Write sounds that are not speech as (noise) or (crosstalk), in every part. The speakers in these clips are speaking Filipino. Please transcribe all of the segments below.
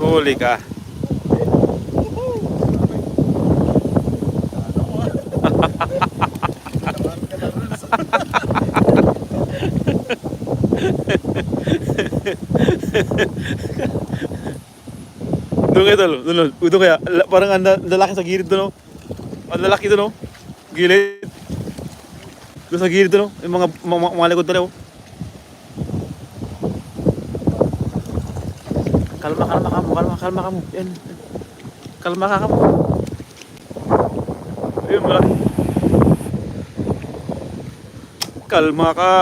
Huli ka. Doon kayo tol. Doon, doon. Kaya. Parang ang la- lalaki sa gilid doon. oh. Ang lalaki doon. oh. Gilid. Doon sa gilid doon. oh. Yung mga, mga, mga likod. Kalma, kalma ka mo, kalma, kalma ka mo. Yan. Kalma ka ka mo. Ayun, malaki. Kalma ka.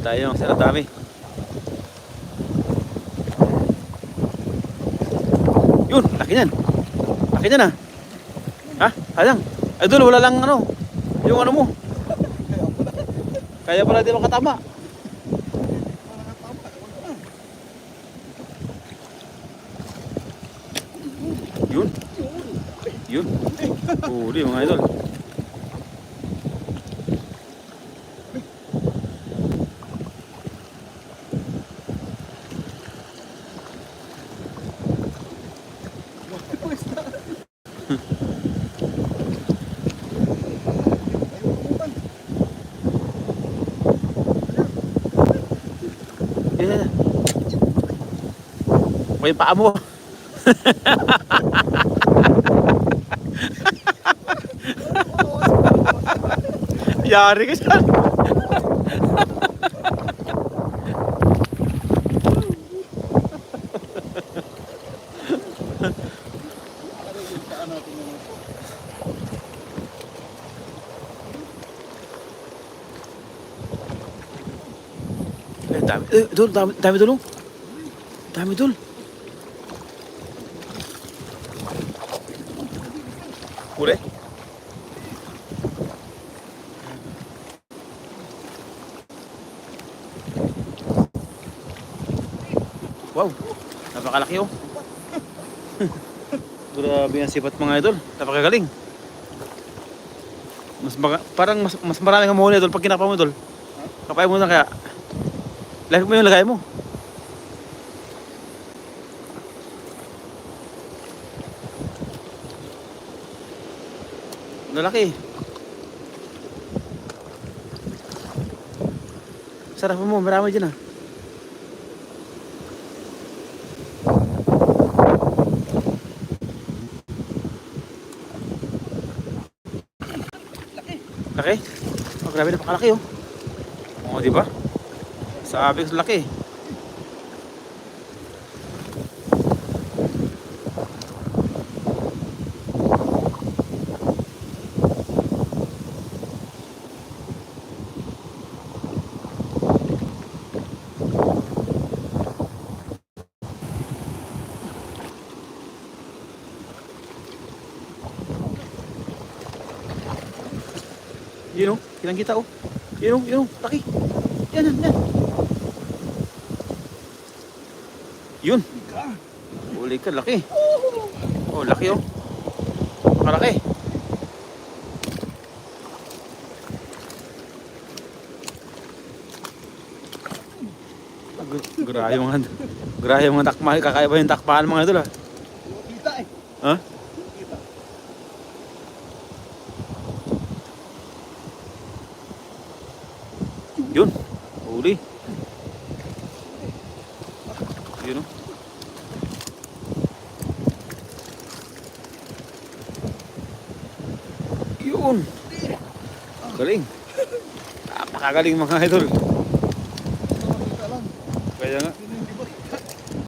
Tayo, sila dami. Yun, laki niyan. Laki niyan ah. Ha? Sayang. Ay doon, wala lang ano. Yung ano mo. Kaya pala di makatama. Yun. Yun. Huli mga idol. Yan, yan. May paa mo. Yari ka dyan. Eh, dami. Eh, dul, dami, dami dul. oh. Dami dul. Huli? Wow, napakalaki oh. (laughs) Grabe ang sipat mga idol. Napakagaling. Mas parang mas, mas marami kang mahuli idol pag kinapa mo idol. Kapay mo na kaya. Lagay mo yung lagay mo. Lalaki. Sarap mo, marami dyan ah. Laki? Oh, grabe napakalaki oh. Oo, di ba? Sabi ko laki. Yun oh, kitang kita oh. Yun oh, yun oh, laki. Yan, yan, yan. Yun. Huli ka, laki. Oh, laki oh. Kalaki. Gra- Grabe mga Grabe mga takma, kakaiba yung takpahan mga idol ah. Kita eh. Ha? Yun. Yun o. Yun. Galing. Napakagaling mga idol. Kaya nga.